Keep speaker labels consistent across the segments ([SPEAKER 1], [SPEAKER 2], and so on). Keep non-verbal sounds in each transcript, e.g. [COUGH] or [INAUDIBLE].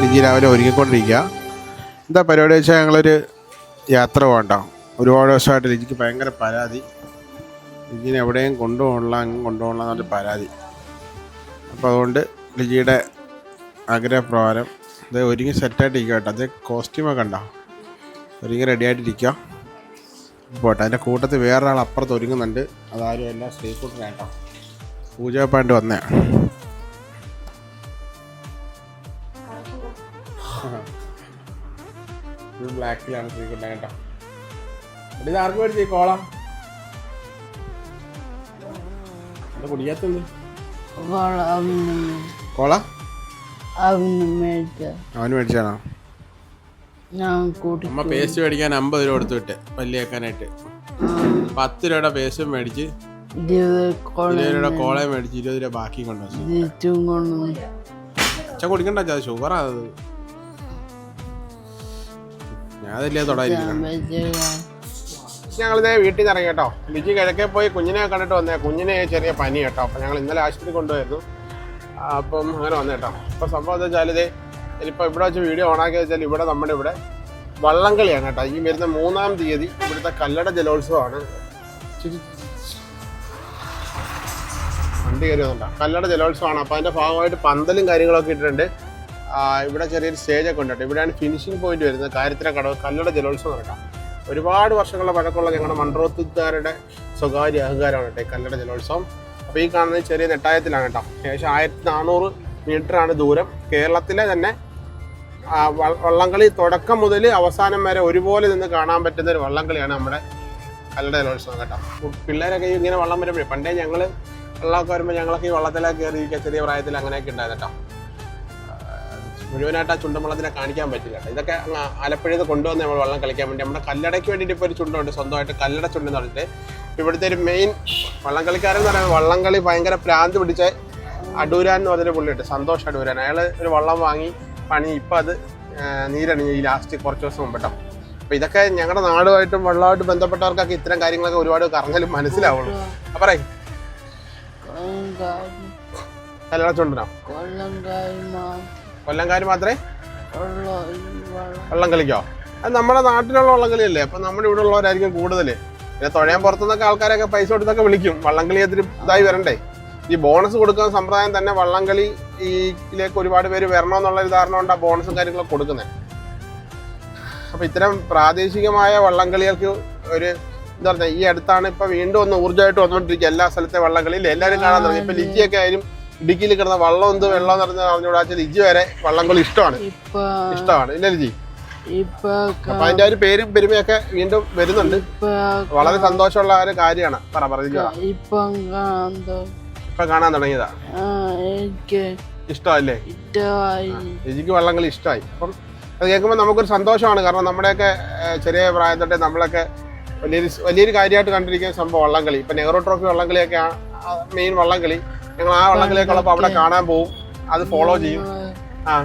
[SPEAKER 1] ലിജി രാവിലെ ഒരുങ്ങിക്കൊണ്ടിരിക്കുക. എന്താ പരിപാടി വെച്ചാൽ ഞങ്ങളൊരു യാത്ര പോകണ്ട. ഒരുപാട് ദിവസമായിട്ട് ലിജിക്ക് ഭയങ്കര പരാതി. ലിജിനെ എവിടെയും കൊണ്ടുപോകണില്ല അങ്ങ് കൊണ്ടുപോകണം എന്നൊരു പരാതി. അപ്പോൾ അതുകൊണ്ട് ലിജിയുടെ ആഗ്രഹപ്രകാരം ഇത് ഒരുങ്ങി സെറ്റായിട്ട് ഇരിക്കുക കേട്ടോ അത് കോസ്റ്റ്യൂമൊക്കെ ഉണ്ടോ ഒരുങ്ങി റെഡി ആയിട്ടിരിക്കുക പോട്ടെ അതിന്റെ കൂട്ടത്തിൽ വേറൊരാൾ അപ്പുറത്ത് ഒരുങ്ങുന്നുണ്ട്. അതാരും എല്ലാം ശ്രീകുട്ടൻ കേട്ടോ. പൂജപ്പായിട്ട് വന്നേ. ഇത് ബ്ലാക്കിലാണ് ശ്രീകുട്ടൻ കേട്ടോ. ഇത് ആർക്ക് മേടിച്ചു കോളാം?
[SPEAKER 2] അവൾ
[SPEAKER 1] കോള?
[SPEAKER 2] അവന് മേടിച്ച
[SPEAKER 1] അവന് മേടിച്ചാണോ അമ്മ പേസ്റ്റ് മേടിക്കാൻ അമ്പത് രൂപ കൊടുത്തു വിട്ട് പല്ലിയേക്കാനായിട്ട് പത്ത് രൂപയുടെ പേസ്റ്റും മേടിച്ച്
[SPEAKER 2] ഇരുപത് കൊള്ള
[SPEAKER 1] ഇരുപത് രൂപയുടെ കോളയും മേടിച്ച് ഇരുപത് രൂപ ബാക്കി
[SPEAKER 2] കൊണ്ടുവന്നു.
[SPEAKER 1] അച്ഛൻ കുടിക്കണ്ട അച്ഛാ ഷുഗറാ അത്. ഞങ്ങളിതേ വീട്ടിൽ നിന്ന് ഇറങ്ങി കേട്ടോ. ലിജി കിഴക്കെ പോയി കുഞ്ഞിനെ കണ്ടിട്ട് വന്നേ. കുഞ്ഞിനെ ചെറിയ പനി കേട്ടോ. അപ്പം ഞങ്ങൾ ഇന്നലെ ആശുപത്രി കൊണ്ടുപോയിരുന്നു. അപ്പം അങ്ങനെ വന്നേട്ടോ അപ്പം സംഭവം എന്താ വെച്ചാൽ ഇതേ ഇനിയിപ്പോൾ ഇവിടെ വെച്ച് വീഡിയോ ഓണാക്കി വെച്ചാൽ ഇവിടെ നമ്മുടെ ഇവിടെ വള്ളംകളിയാണ് കേട്ടോ. ഈ വരുന്ന മൂന്നാം തീയതി ഇവിടുത്തെ കല്ലട ജലോത്സവമാണ്. വണ്ടി കയറി വന്നിട്ടോ. കല്ലട ജലോത്സവമാണ്. അപ്പോൾ അതിന്റെ ഭാഗമായിട്ട് പന്തലും കാര്യങ്ങളൊക്കെ ഇട്ടിട്ടുണ്ട്. ഇവിടെ ചെറിയൊരു സ്റ്റേജൊക്കെ ഉണ്ട് ഇവിടെയാണ് ഫിനിഷിംഗ് പോയിന്റ് വരുന്നത്. കാര്യത്തിലെ കടവ് കല്ലട ജലോത്സവം നടക്കാം. ഒരുപാട് വർഷങ്ങളുടെ പഴക്കമുള്ള ഞങ്ങളുടെ മൺറോത്തുകാരുടെ സ്വകാര്യ അഹങ്കാരമാണ് കേട്ടോ കല്ലട ജലോത്സവം. അപ്പോൾ ഈ കാണുന്നത് ചെറിയ നെട്ടായത്തിലാണ് കേട്ടോ. ഏകദേശം ആയിരത്തി നാനൂറ് മീറ്ററാണ് ദൂരം. കേരളത്തിലെ തന്നെ വള്ളംകളി തുടക്കം മുതൽ അവസാനം വരെ ഒരുപോലെ നിന്ന് കാണാൻ പറ്റുന്ന ഒരു വള്ളംകളിയാണ് നമ്മുടെ കല്ലട ജലോത്സവം കേട്ടോ പിള്ളേരൊക്കെ ഇങ്ങനെ വള്ളം വരുമ്പോഴേ പണ്ടേ ഞങ്ങൾ വെള്ളമൊക്കെ വരുമ്പോൾ ഞങ്ങളൊക്കെ ഈ വള്ളത്തിലൊക്കെ കയറിയിരിക്കുക ചെറിയ പ്രായത്തിൽ അങ്ങനെയൊക്കെ ഉണ്ടായിരുന്നു കേട്ടോ. മുഴുവനായിട്ട് ആ ചുണ്ടൻവള്ളത്തിനെ കാണിക്കാൻ പറ്റില്ല. ഇതൊക്കെ ആലപ്പുഴയിൽ കൊണ്ടുവന്ന് നമ്മൾ വെള്ളം കളിക്കാൻ വേണ്ടി നമ്മുടെ കല്ലടയ്ക്ക് വേണ്ടിയിട്ട് ഇപ്പോൾ ഒരു ചുണ്ടുണ്ട് സ്വന്തമായിട്ട് കല്ലട ചുണ്ടെന്ന് പറഞ്ഞിട്ട്. ഇവിടുത്തെ ഒരു മെയിൻ വള്ളം കളിക്കാരൻ എന്ന് പറയുന്നത് വള്ളംകളി ഭയങ്കര പ്രാന്ത് പിടിച്ച അടൂരാൻ എന്ന് പറഞ്ഞൊരു പുള്ളിയുണ്ട് സന്തോഷ് അടൂരാൻ. അയാൾ ഒരു വള്ളം വാങ്ങി പണി. ഇപ്പം അത് നീരണിഞ്ഞ് ഈ ലാസ്റ്റ് കുറച്ച് ദിവസം മുമ്പ് കേട്ടോ അപ്പോൾ ഇതൊക്കെ ഞങ്ങളുടെ നാടുമായിട്ടും വള്ളമായിട്ടും ബന്ധപ്പെട്ടവർക്കൊക്കെ ഇത്തരം കാര്യങ്ങളൊക്കെ ഒരുപാട് കറങ്ങലും മനസ്സിലാവുള്ളൂ. അപ്പം പറയും.
[SPEAKER 2] കൊല്ലംകാരി
[SPEAKER 1] കല്ലട ചുണ്ടനോ
[SPEAKER 2] കൊല്ലംകാരി മാത്രം.
[SPEAKER 1] കൊല്ലംകാർ മാത്രമേ
[SPEAKER 2] വള്ളം
[SPEAKER 1] കളിക്കോ അത് നമ്മുടെ നാട്ടിലുള്ള വള്ളം കളിയല്ലേ അപ്പം നമ്മുടെ ഇവിടെ ഉള്ളവരായിരിക്കും കൂടുതൽ പിന്നെ തുഴയാൻ പുറത്തുനിന്നൊക്കെ ആൾക്കാരൊക്കെ പൈസ കൊടുത്തൊക്കെ വിളിക്കും. വള്ളം കളി അതിന് ഇതായി വരണ്ടേ. ഈ ബോണസ് കൊടുക്കുന്ന സമ്പ്രദായം തന്നെ വള്ളംകളി ഈയിലേക്ക് ഒരുപാട് പേര് വരണമെന്നുള്ള ഒരു ധാരണ കൊണ്ട് ആ ബോണസും കാര്യങ്ങളൊക്കെ കൊടുക്കുന്നത് അപ്പൊ ഇത്തരം പ്രാദേശികമായ വള്ളംകളികൾക്ക് ഒരു എന്താ പറയുക ഈ അടുത്താണ് ഇപ്പൊ വീണ്ടും ഒന്ന് ഊർജമായിട്ട് വന്നുകൊണ്ടിരിക്കുക. എല്ലാ സ്ഥലത്തെ വള്ളംകളിയിൽ എല്ലാവരും കാണാൻ തുടങ്ങി. ഇപ്പൊ ലിജിയൊക്കെ ആയാലും ഇടുക്കിയിൽ കിടന്ന വള്ളം എന്ത് വെള്ളം എന്ന് പറഞ്ഞാൽ അറിഞ്ഞുകൂടാ ലിജി വരെ വള്ളംകളി ഇഷ്ടമാണ്. ഇഷ്ടമാണ്. ഇല്ല ലിജി? അതിന്റെ ഒരു പേരും പെരുമയൊക്കെ വീണ്ടും വരുന്നുണ്ട്. വളരെ സന്തോഷമുള്ള ഒരു കാര്യമാണ്. പറ പറഞ്ഞില്ല
[SPEAKER 2] ഇപ്പൊ കാണാൻ
[SPEAKER 1] തുടങ്ങിയതാ.
[SPEAKER 2] എനിക്ക്
[SPEAKER 1] ഇഷ്ടമല്ലേ രുചിക്ക് വള്ളംകളി ഇഷ്ടമായി. അപ്പം അത് കേൾക്കുമ്പോൾ നമുക്കൊരു സന്തോഷമാണ്. കാരണം നമ്മുടെയൊക്കെ ചെറിയ പ്രായം തൊട്ടേ നമ്മളൊക്കെ വലിയൊരു വലിയൊരു കാര്യമായിട്ട് കണ്ടിരിക്കുന്ന സംഭവം വള്ളംകളി. ഇപ്പൊ നെഹ്റു ട്രോഫി വള്ളംകളിയൊക്കെ മെയിൻ വള്ളംകളി. ഞങ്ങൾ ആ വള്ളംകളിയൊക്കെ ഉള്ളപ്പോൾ അവിടെ കാണാൻ പോവും. അത് ഫോളോ ചെയ്യും. ആ.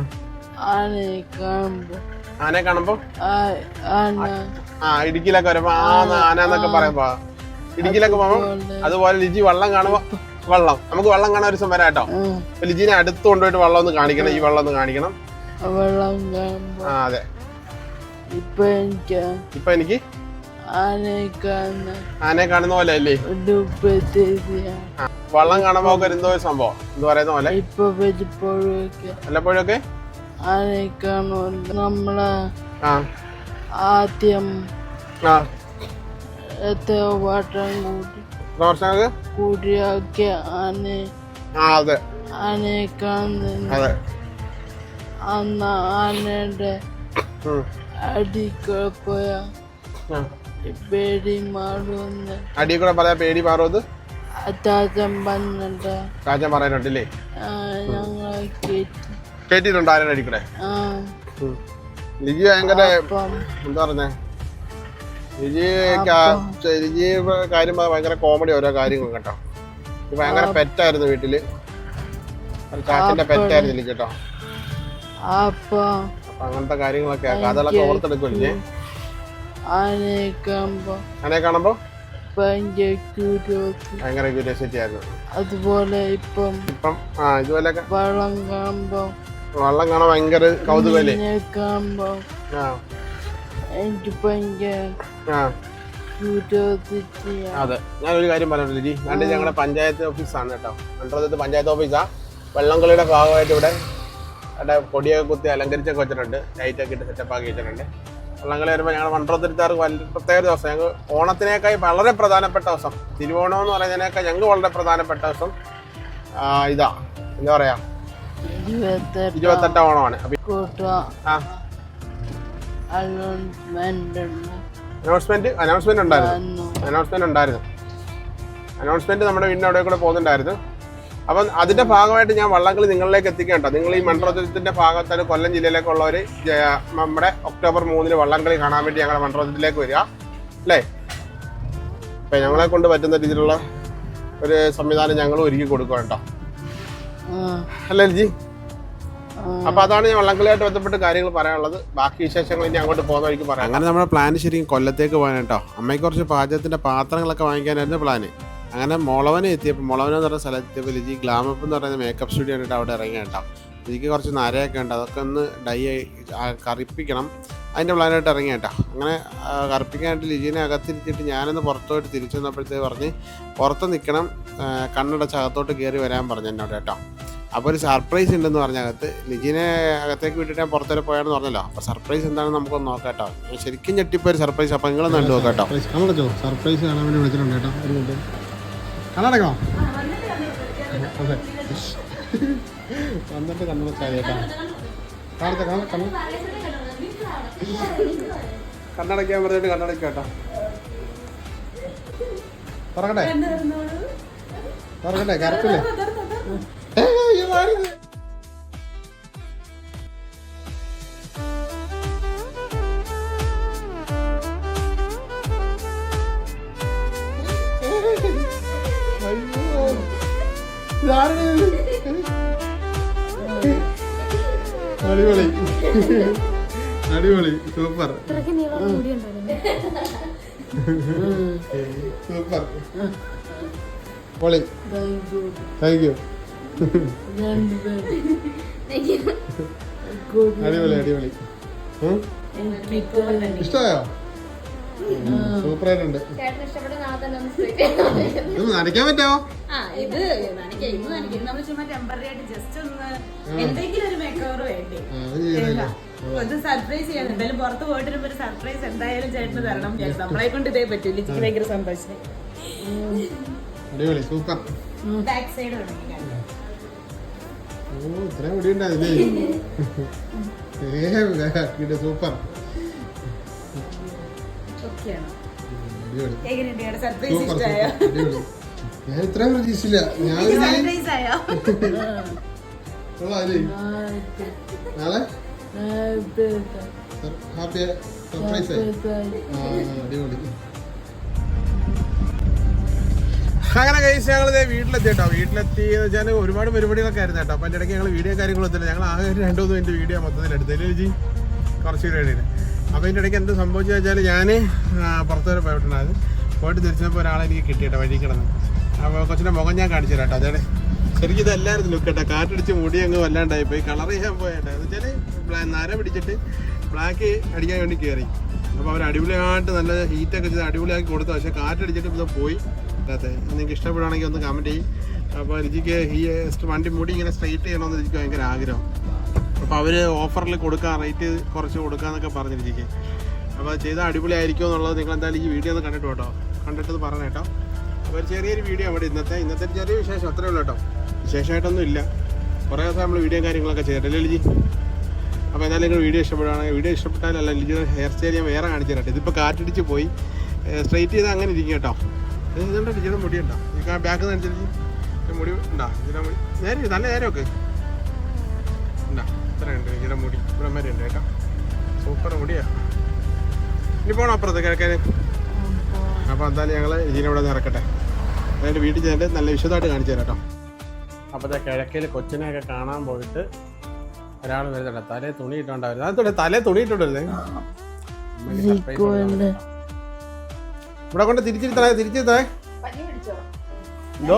[SPEAKER 2] ആനെ കാണുമ്പോ? ആ-
[SPEAKER 1] ഇടുക്കിയിലൊക്കെ വരുമ്പോ ആ ആന എന്നൊക്കെ പറയുമ്പോ. ഇടുക്കിയിലൊക്കെ പോകുമ്പോ അതുപോലെ. ലിജി വള്ളം കാണുമ്പോ വള്ളം. നമുക്ക് വള്ളം കാണാൻ ഒരു ദിവസം വരാം കേട്ടോ ലിജിനെ അടുത്ത് കൊണ്ടുപോയിട്ട് വള്ളം ഒന്ന് കാണിക്കണം ഈ വള്ളം ഒന്ന് കാണിക്കണം.
[SPEAKER 2] വെള്ളം കാണുമ്പോ.
[SPEAKER 1] ആ അതെ.
[SPEAKER 2] ഇപ്പൊ എനിക്ക്
[SPEAKER 1] ഇപ്പൊ എനിക്ക്? ആനയെ കാണുന്ന പോലെ അല്ലേ? വള്ളം കാണുമ്പോ എന്തോ സംഭവം? എന്ന് പറയുന്ന പോലെ?
[SPEAKER 2] വല്ലപ്പോഴൊക്കെ
[SPEAKER 1] വല്ലപ്പോഴൊക്കെ
[SPEAKER 2] ആനെ നമ്മളെ ആദ്യം വട്ടം കൂടി കൂടിയൊക്കെ ആനെ അന്ന് ആനയുടെ. അടിക്കൂടെ പോയ. പേടി മാറുമെന്ന്
[SPEAKER 1] അടിയിൽ കൂടെ പറയാ പേടി പാറുന്നത്
[SPEAKER 2] അച്ചാച്ചൻ പറഞ്ഞിട്ട്
[SPEAKER 1] രാജൻ പറയാനുണ്ടല്ലേ
[SPEAKER 2] ഞങ്ങളെ കേട്ടി
[SPEAKER 1] കേട്ടിട്ടുണ്ടോ ആരും അടി കൂടെ
[SPEAKER 2] ആ.
[SPEAKER 1] ഉം. ലിജി ഭയങ്കര എന്താ പറഞ്ഞേ? ലിജി ലിജി കാര്യം ഭയങ്കര കോമഡി ഓരോ കാര്യങ്ങളും കേട്ടോ. ഭയങ്കര പെറ്റായിരുന്നു വീട്ടിൽ. ചാച്ചന്റെ പെറ്റായിരുന്നു ലിജി കേട്ടോ.
[SPEAKER 2] അപ്പം.
[SPEAKER 1] അങ്ങനത്തെ കാര്യങ്ങളൊക്കെ കഥകളൊക്കെ ഓർത്തെടുക്കുമല്ലേ
[SPEAKER 2] ആനയെ
[SPEAKER 1] കാണുമ്പോ?
[SPEAKER 2] ഭയങ്കര ക്യൂരിയോസിറ്റി
[SPEAKER 1] ആയിരുന്നു.
[SPEAKER 2] അതുപോലെ ഇപ്പം
[SPEAKER 1] ഇപ്പം ആ ഇതുപോലെ
[SPEAKER 2] വെള്ളം കാണുമ്പോൾ
[SPEAKER 1] വെള്ളം കാണാൻ ഭയങ്കര കൗതുകല്ലേ? ആ.
[SPEAKER 2] എനിക്ക് ഭയങ്കര
[SPEAKER 1] ആ.
[SPEAKER 2] ക്യൂരിയോസിറ്റി
[SPEAKER 1] അതെ. ഞാനൊരു കാര്യം പറഞ്ഞിട്ടില്ല ജി രണ്ട് ഞങ്ങളുടെ പഞ്ചായത്ത് ഓഫീസാണ് കേട്ടോ. രണ്ടാമത്തെ പഞ്ചായത്ത് ഓഫീസാ. വെള്ളംകളിയുടെ ഭാഗമായിട്ട് ഇവിടെ അവിടെ പൊടിയൊക്കെ കുത്തി അലങ്കരിച്ചൊക്കെ വെച്ചിട്ടുണ്ട്. ലൈറ്റൊക്കെ ഇട്ട് സെറ്റപ്പ് ആക്കി വെച്ചിട്ടുണ്ട്. വള്ളംകളി വരുമ്പോൾ ഞങ്ങൾ വണ്ടോത്തിരുത്താറ് വലിയ പ്രത്യേക ദിവസം. ഞങ്ങൾ ഓണത്തിനേക്കായി വളരെ പ്രധാനപ്പെട്ട ദിവസം. തിരുവോണം എന്ന് പറയുന്നതിനേക്കാൾ ഞങ്ങൾക്ക് വളരെ പ്രധാനപ്പെട്ട ദിവസം ഇതാ. എന്താ പറയാ?
[SPEAKER 2] ഇരുപത്തെട്ട്
[SPEAKER 1] ഓണമാണ്.
[SPEAKER 2] അനൗൺസ്മെന്റ്
[SPEAKER 1] അനൗൺസ്മെന്റ് ഉണ്ടായിരുന്നു. അനൗൺസ്മെന്റ് ഉണ്ടായിരുന്നു. അനൗൺസ്മെന്റ് നമ്മുടെ വീടിന് അവിടെ കൂടെ പോകുന്നുണ്ടായിരുന്നു. അപ്പം അതിന്റെ ഭാഗമായിട്ട് ഞാൻ വള്ളംകളി നിങ്ങളിലേക്ക് എത്തിക്കാം കേട്ടോ. നിങ്ങൾ ഈ മണ്ഡലത്തിന്റെ ഭാഗത്താണ് കൊല്ലം ജില്ലയിലേക്കുള്ളവർ നമ്മുടെ ഒക്ടോബർ മൂന്നിന് വള്ളംകളി കാണാൻ വേണ്ടി ഞങ്ങളെ മണ്ഡലത്തിലേക്ക് വരിക. അല്ലേ? അപ്പം ഞങ്ങളെ കൊണ്ട് പറ്റുന്ന രീതിയിലുള്ള ഒരു സംവിധാനം ഞങ്ങൾ ഒരുക്കി കൊടുക്കുക കേട്ടോ. അല്ലേ ജി? അപ്പൊ അതാണ് ഞാൻ വള്ളംകളിയായിട്ട് ബന്ധപ്പെട്ട് കാര്യങ്ങൾ പറയാനുള്ളത്. ബാക്കി വിശേഷങ്ങൾ ഇനി അങ്ങോട്ട് പോകുന്ന വഴിക്ക് പറയാം. അങ്ങനെ നമ്മുടെ പ്ലാൻ ശരിക്കും കൊല്ലത്തേക്ക് പോകാൻ കേട്ടോ. അമ്മയ്ക്ക് കുറച്ച് പാചകത്തിന്റെ പാത്രങ്ങളൊക്കെ വാങ്ങിക്കാനായിരുന്നു പ്ലാന് അങ്ങനെ മുളവനെ എത്തിയപ്പോൾ മുളവന എന്ന് പറഞ്ഞ സ്ഥലത്ത് എത്തിയപ്പോൾ ലിജി ഗ്ലാമപ്പ് എന്ന് പറയുന്ന മേക്കപ്പ് സ്റ്റുഡിയോ ആയിട്ട് അവിടെ ഇറങ്ങിയ കേട്ടോ. ലിജിക്ക് കുറച്ച് നരയൊക്കെ ഉണ്ട്. അതൊക്കെ ഒന്ന് ഡൈ കറിപ്പിക്കണം. അതിന്റെ പ്ലാനായിട്ട് ഇറങ്ങി കേട്ടോ അങ്ങനെ കറുപ്പിക്കാനായിട്ട് ലിജിനെ അകത്തിരുത്തിയിട്ട് ഞാനൊന്ന് പുറത്തോട്ട് തിരിച്ചു വന്നപ്പോഴത്തേക്ക് പറഞ്ഞ് പുറത്ത് നിൽക്കണം കണ്ണടച്ച് അകത്തോട്ട് കയറി വരാൻ പറഞ്ഞു എന്നോട് കേട്ടോ. അപ്പോൾ ഒരു സർപ്രൈസ് ഉണ്ടെന്ന് പറഞ്ഞ അകത്ത് ലിജിനെ അകത്തേക്ക് വിട്ടിട്ട് ഞാൻ പുറത്തേക്ക് പോയാണെന്ന് പറഞ്ഞല്ലോ. അപ്പോൾ സർപ്രൈസ് എന്താണെന്ന് നമുക്കൊന്ന് നോക്കാം കേട്ടോ. ശരിക്കും ഞെട്ടിപ്പോ ഒരു സർപ്രൈസ്. അപ്പോൾ നിങ്ങളൊന്ന് കണ്ടു നോക്കാം കേട്ടോ.
[SPEAKER 3] സർപ്രൈസ്. കാണാൻ വേണ്ടി വിളിച്ചിട്ടുണ്ട് കേട്ടോ. ഒരു മിനിറ്റ്. കണ്ണടക്കണോ? അതെ. വന്നിട്ട് കണ്ണൂർ കാര്യം. കാണത്തെ കാണ കണ്ണു.
[SPEAKER 1] കണ്ണടയ്ക്കാൻ പറഞ്ഞിട്ട് കണ്ണടയ്ക്കാം കേട്ടോ.
[SPEAKER 3] തുറക്കട്ടെ? തുറക്കട്ടെ കറക്റ്റില്ലേ അയ്യോ. അടിപൊളി. അടിപൊളി. സൂപ്പർ. സൂപ്പർ. പൊളി.
[SPEAKER 2] Thank you.
[SPEAKER 3] താങ്ക് യു അടിപൊളി അടിപൊളി ഇഷ്ടമായോ
[SPEAKER 4] സ്ട്രൈറ്റ്
[SPEAKER 3] ഇത് നനയ്ക്കാൻ പറ്റാവോ?
[SPEAKER 5] ആ ഇത് നനയ്ക്കാം ഇന്ന് നനയ്ക്കാം നമ്മൾ ചുമ്മാ ടെമ്പററി ആയിട്ട് ജസ്റ്റ് ഒന്ന് എന്തെങ്കിലും ഒരു മേക്ക് ഓവർ വേണ്ടി
[SPEAKER 3] അത്
[SPEAKER 5] സർപ്രൈസ് ചെയ്യാൻ എന്തായാലും പുറത്ത് പോയിട്ട് വരുമ്പോ ഒരു സർപ്രൈസ് എന്തായാലും ചേട്ടന് തരണം നമ്മളെ കൊണ്ട് ഇതേ പറ്റൂ. ലിജിക്ക് ഭയങ്കര സന്തോഷം
[SPEAKER 3] അടിപൊളി സൂപ്പർ.
[SPEAKER 5] ബാക്ക് സൈഡ്
[SPEAKER 3] ഓ ഇത്രയും മുടി [LAUGHS] സൂപ്പർ.
[SPEAKER 5] ഓക്കെയാണ്? എങ്ങനെയുണ്ട്? സർപ്രൈസ് ഇഷ്ടമായോ
[SPEAKER 3] ഞാൻ ഇത്രയും പ്രതീക്ഷയില്ല ഞാൻ നാളെ ഹാപ്പി [LAUGHS] സർപ്രൈസ് അടിപൊളി
[SPEAKER 1] അങ്ങനെ കഴിച്ച് ഞങ്ങൾ ഇതേ വീട്ടിലെത്തി കേട്ടോ വീട്ടിലെത്തി എന്ന് വെച്ചാൽ ഒരുപാട് പരിപാടികളൊക്കെ ആയിരുന്നു കേട്ടോ. അപ്പം അതിന്റെ ഇടയ്ക്ക് ഞങ്ങൾ വീഡിയോ കാര്യങ്ങളൊന്നും ഇല്ല. ഞങ്ങൾ ആകെ ഒരു രണ്ടു മൂന്ന് മിനിറ്റ് വീഡിയോ മൊത്തത്തിൽ എടുത്തതിൽ ജി കുറച്ച് വീഡിയോ അപ്പോൾ ഇതിന്റെ ഇടയ്ക്ക് എന്ത് സംഭവിച്ചു വെച്ചാൽ ഞാൻ പുറത്തുവരെ പോയിട്ടുണ്ടായിരുന്നു. പോയിട്ട് തിരിച്ചപ്പോൾ ഒരാളെ എനിക്ക് കിട്ടി കേട്ടോ വഴി കിടന്ന്. കൊച്ചിന്റെ മുഖം ഞാൻ കാണിച്ചു തരാം കേട്ടോ. അതേ ശരിക്കും ഇതല്ലായിരുന്നു ലുക്ക് കേട്ടോ കാറ്റടിച്ച് മുടി അങ്ങ് വല്ലാണ്ടായി പോയി. കളർ ചെയ്യാൻ പോയട്ടെ. എന്ന് വെച്ചാൽ നര പിടിച്ചിട്ട് ബ്ലാക്ക് അടിക്കാൻ വേണ്ടി കയറി അപ്പോൾ അവർ അടിപൊളിയായിട്ട് നല്ല ഹീറ്റൊക്കെ ചെയ്ത് അടിപൊളിയാക്കി കൊടുത്തു. പക്ഷേ കാറ്റടിച്ചിട്ട് ഇത് പോയി. അതെ നിങ്ങൾക്ക് ഇഷ്ടപ്പെടുകയാണെങ്കിൽ ഒന്ന് കമന്റ് ചെയ്യും. അപ്പോൾ രുചിക്ക് ഈ വണ്ടി മുടി ഇങ്ങനെ സ്ട്രെയിറ്റ് ചെയ്യണമെന്ന് രുചിക്ക് ഭയങ്കര ആഗ്രഹം. അപ്പോൾ അവർ ഓഫറിൽ കൊടുക്കാൻ റേറ്റ് കുറച്ച് കൊടുക്കാന്നൊക്കെ പറഞ്ഞു രുചിക്ക്. അപ്പോൾ ചെയ്താൽ അടിപൊളിയായിരിക്കും എന്നുള്ളത് നിങ്ങൾ എന്തായാലും ഈ വീഡിയോ ഒന്ന് കണ്ടിട്ട് കേട്ടോ കണ്ടിട്ട് പറഞ്ഞു കേട്ടോ. ഒരു ചെറിയൊരു വീഡിയോ അവിടെ. ഇന്നത്തെ ഇന്നത്തെ ചെറിയ വിശേഷം. അത്രേ ഉള്ളൂ കേട്ടോ. വിശേഷമായിട്ടൊന്നും ഇല്ല. കുറേ ദിവസം നമ്മൾ വീഡിയോ കാര്യങ്ങളൊക്കെ ചെയ്തിട്ടില്ല ലിജി? അപ്പോൾ എന്തായാലും നിങ്ങൾ വീഡിയോ ഇഷ്ടപ്പെടുകയാണെങ്കിൽ വീഡിയോ ഇഷ്ടപ്പെട്ടാലല്ല ലിജിയുടെ ഹെയർ സ്റ്റൈൽ ഞാൻ വേറെ കാണിച്ചു തരട്ടെ ഇതിപ്പോൾ കാറ്റടിച്ച് പോയി. സ്ട്രെയിറ്റ് ചെയ്ത് അങ്ങനെ ഇരിക്കും കേട്ടോ. ഇത് ഇതുണ്ടോ ലിജിയുടെ മുടി ഉണ്ടോ? ഈ ബാക്ക് കാണിച്ചിട്ട് മുടി ഉണ്ടോ? ലിജിയുടെ മുടി നേരെ നല്ല നേരമൊക്കെ ഉണ്ടോ? ഇത്രയുണ്ട് ലിജിയുടെ മുടി. ഇവിടെ വരെ ഉണ്ട് കേട്ടോ. സൂപ്പർ മുടിയാ. ഇനി പോകണം അപ്പുറത്ത് കിഴക്കാൻ അപ്പോൾ എന്തായാലും ഞങ്ങൾ ലിജിനെ ഇവിടെ നിന്ന് ഇറക്കട്ടെ. അതിന്റെ വീട്ടിൽ ചെന്നിട്ട് നല്ല വിശദമായിട്ട് കാണിച്ചു തരാം കേട്ടോ. അപ്പോഴത്തെ കിഴക്കയിൽ കൊച്ചിനെയൊക്കെ കാണാൻ പോയിട്ട് ഒരാൾ വരുന്നുണ്ട്. തലേ തുണി ഇട്ടോണ്ടായിരുന്നു. അത് തലേ തുണി ഇട്ടോണ്ടല്ലേ ഇവിടെ കൊണ്ട് തിരിച്ചിരുത്തണേ
[SPEAKER 4] തിരിച്ചിരുത്തേ പിടിച്ചോ
[SPEAKER 1] എന്തോ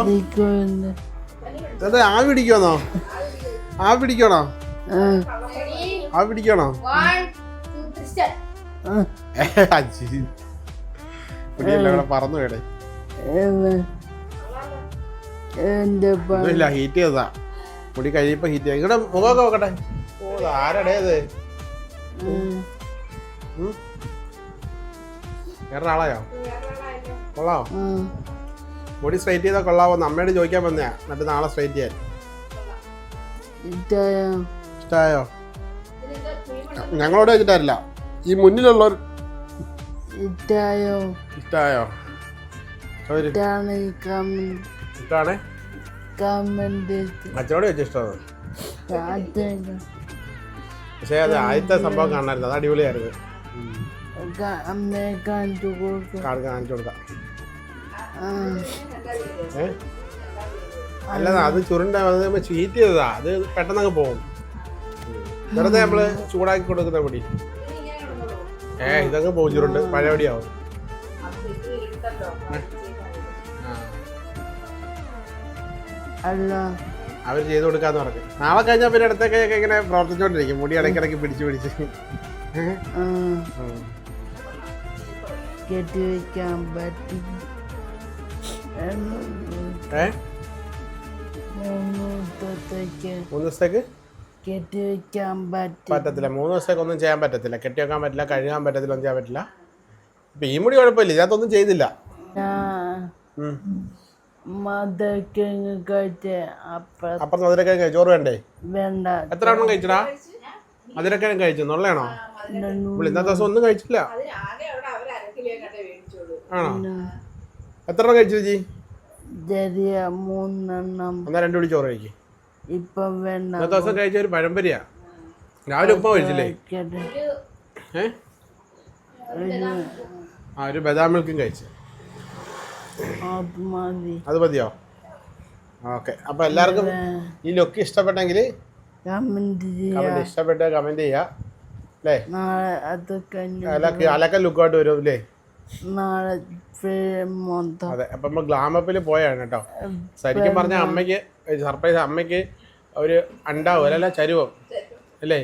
[SPEAKER 1] അത് ആവി പിടിക്കണോ ആവി പിടിക്കണോ
[SPEAKER 2] ആ.
[SPEAKER 1] ആവി പിടിക്കണോ
[SPEAKER 4] വൺ ടു ത്രീ സ്റ്റാർട്ട്
[SPEAKER 2] ആ
[SPEAKER 1] കുടിയല്ല പറന്നു വേടേ ഒന്നുമില്ല ഹീറ്റ് ചെയ്തതാ. മുടി കഴിയുമ്പോ ഹീറ്റ് ചെയ്ത ഇവിടെ മുഖമൊക്കെ നോക്കട്ടെ. ഓ ഇത് ആരടേ ഇത്? ഉം? വേറെ ആളായോ കൊള്ളാവോ?
[SPEAKER 2] ആ.
[SPEAKER 1] മുടി സ്ട്രൈറ്റ് ചെയ്താൽ കൊള്ളാവോ അമ്മയോട് ചോദിക്കാൻ വന്നയാ. എന്നിട്ട് നാളെ സ്ട്രൈറ്റ് ചെയ്യാൻ. ഇഷ്ടമായോ ഞങ്ങളോട് വെച്ചിട്ടല്ല ഈ മുന്നിലുള്ളവർ
[SPEAKER 2] ഇഷ്ടായോ? ഇഷ്ടായോ
[SPEAKER 1] ഇഷ്ടമാണേ അച്ഛനോട് ഇഷ്ടമാണ്.
[SPEAKER 2] അച്ഛൻ
[SPEAKER 1] പക്ഷേ അത് ആദ്യത്തെ സംഭവം കാണായിരുന്നു അത് അടിപൊളിയായിരുന്നു.
[SPEAKER 2] കാണിച്ചു കൊടുക്കും.
[SPEAKER 1] കാണിച്ച് കാണിച്ചു കൊടുക്കാം. അല്ല അത് ചുരുണ്ട അത് ചീറ്റ് ചെയ്തതാ. അത് പെട്ടെന്ന് അങ്ങ് പോകും. വെറുതെ നമ്മൾ ചൂടാക്കി കൊടുക്കുന്ന പൊടി. ഏ ഇതങ്ങ് പോകും ചുരുണ്ട്. പഴയപടിയാവും
[SPEAKER 2] അല്ല.
[SPEAKER 1] അവർ ചെയ്തു കൊടുക്കാന്ന് പറഞ്ഞു. നാളെ കഴിഞ്ഞാൽ പിന്നെ അടുത്തൊക്കെ ഇങ്ങനെ പ്രവർത്തിച്ചോണ്ടിരിക്കും. മുടി ഇടയ്ക്കിടയ്ക്ക് പിടിച്ച് പിടിച്ച്.
[SPEAKER 2] പറ്റും. മൂന്ന് ദിവസത്തേക്ക്
[SPEAKER 1] പറ്റത്തില്ല മൂന്ന് ദിവസത്തേക്ക് ഒന്നും ചെയ്യാൻ പറ്റത്തില്ല. കെട്ടി വെക്കാൻ പറ്റില്ല കഴുകാൻ പറ്റത്തില്ല ഒന്നും ചെയ്യാൻ പറ്റില്ല. ഇപ്പൊ ഈ മുടി കുഴപ്പമില്ല. ഇതിനകത്തൊന്നും ചെയ്തില്ല.
[SPEAKER 2] മദക്കിഴങ്ങ് കഴിച്ച് അപ്പം
[SPEAKER 1] അപ്പുറത്ത് മധുരക്കിഴങ്ങ് ചോറ് വേണ്ടേ?
[SPEAKER 2] വേണ്ട.
[SPEAKER 1] എത്ര എണ്ണം കഴിച്ചടാ? മധുരക്കിഴങ്ങ് കഴിച്ചു? ഇവിടെ ഇന്നത്തെ ദിവസം ഒന്നും കഴിച്ചില്ല ആണോ? എത്ര എണ്ണം കഴിച്ചു ചേച്ചി?
[SPEAKER 2] ചെറിയ മൂന്നെണ്ണം.
[SPEAKER 1] എന്നാ രണ്ടു പിടി ചോറ് കഴിക്കും.
[SPEAKER 2] ഇപ്പൊ വേണ്ട.
[SPEAKER 1] ഇന്നത്തെ ദിവസം കഴിച്ച ഒരു പഴംപരിയാ. രാവിലെ ഉപ്പ കഴിച്ചില്ലേ? ഏ? ആ ഒരു ബദാം മിൽക്കും കഴിച്ചു.
[SPEAKER 2] അത് മതി.
[SPEAKER 1] അത് മതിയോ? ഓക്കെ. അപ്പൊ എല്ലാവർക്കും ഈ ലുക്ക് ഇഷ്ടപ്പെട്ടെങ്കിൽ ഇഷ്ടപ്പെട്ട് കമന്റ് ചെയ്യാ. അല്ലേ?
[SPEAKER 2] നാളെ അത് കഴിഞ്ഞ്
[SPEAKER 1] അലക്ക ലുക്കായിട്ട് വരും അല്ലേ? അതെ. അപ്പൊ നമ്മൾ ഗ്ലാമപ്പിൽ പോയാണ് കേട്ടോ. ശരിക്കും പറഞ്ഞ അമ്മയ്ക്ക് സർപ്രൈസ് അമ്മയ്ക്ക് ഒരു അണ്ടാവും അല്ലല്ല ചരുവം. അല്ലേ?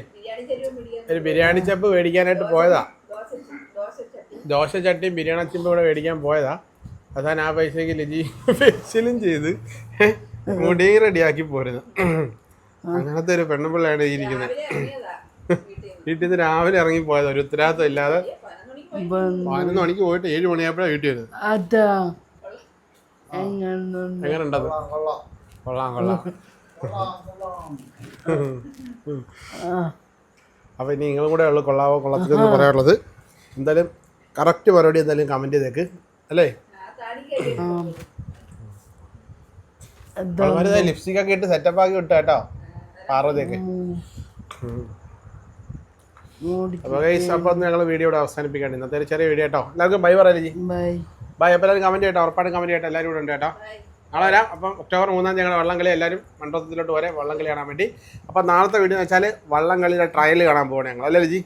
[SPEAKER 1] ഒരു ബിരിയാണി ചപ്പ് മേടിക്കാനായിട്ട് പോയതാ. ദോശ ചട്ടിയും ബിരിയാണി ചപ്പും ഇവിടെ മേടിക്കാൻ പോയതാ. അവസാനം ആ പൈസക്ക് ലിജി ഫേഷ്യലും ചെയ്ത് മുടി റെഡിയാക്കി പോരുന്നു. അങ്ങനത്തെ ഒരു പെണ്ണുപിള്ളയാണ് ഇരിക്കുന്നത് വീട്ടിൽ നിന്ന് രാവിലെ ഇറങ്ങി പോയത് ഒരു ഉത്തരവാദിത്വം ഇല്ലാതെ പതിനൊന്ന് മണിക്ക് പോയിട്ട് ഏഴ് മണിയായപ്പോഴാണ് വീട്ടിൽ വരുന്നത്.
[SPEAKER 2] അതാ.
[SPEAKER 1] കൊള്ളാം കൊള്ളാം. അപ്പൊ ഇനി നിങ്ങളും കൂടെ ഉള്ളു കൊള്ളാവോ കൊള്ളത്തില്ലെന്ന് പറയാനുള്ളത്. എന്തായാലും കറക്റ്റ് മറുപടി എന്തായാലും കമന്റ് ചെയ്തേക്ക്. അല്ലേ? ലിപ്സ്റ്റിക് ഒക്കെ ഇട്ട് സെറ്റപ്പ് ആക്കി വിട്ട കേട്ടോ പാർവതിയൊക്കെ.
[SPEAKER 2] മൂടി
[SPEAKER 1] അപ്പോൾ ഞങ്ങൾ വീഡിയോ ഇവിടെ അവസാനിപ്പിക്കാണ്ട് ഇന്നത്തെ ഒരു ചെറിയ വീഡിയോ കേട്ടോ. എല്ലാവർക്കും ബൈ പറയാം ജി
[SPEAKER 2] ബൈ
[SPEAKER 1] ബൈ അപ്പോൾ എല്ലാവരും കമന്റ് ചെയ്യട്ടോ. ഉറപ്പായിട്ടും കമന്റ് ചെയ്യട്ടോ. എല്ലാവരും കൂടെ ഉണ്ട് കേട്ടോ. നാളെ വരാം. അപ്പം ഒക്ടോബർ മൂന്നാം തീയതി ഞങ്ങളുടെ വള്ളംകളി. എല്ലാവരും മണ്ഡലത്തിലോട്ട് വരെ വള്ളംകളി കാണാൻ വേണ്ടി. അപ്പോൾ നാളത്തെ വീഡിയോ എന്ന് വെച്ചാൽ വള്ളംകളിയുടെ ട്രയൽ കാണാൻ പോകണം ഞങ്ങൾ അല്ലേ ലിജി?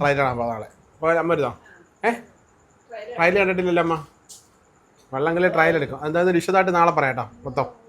[SPEAKER 1] ട്രയൽ കാണാൻ പോകാം നാളെ. അപ്പോൾ ഞാൻ വരുന്നോ? ഏ? ട്രയൽ കണ്ടിട്ടില്ലല്ലോ അമ്മ. വള്ളംകളി ട്രയൽ എടുക്കും. എന്തായാലും വിശദമായിട്ട് നാളെ പറയാം കേട്ടോ. മൊത്തം.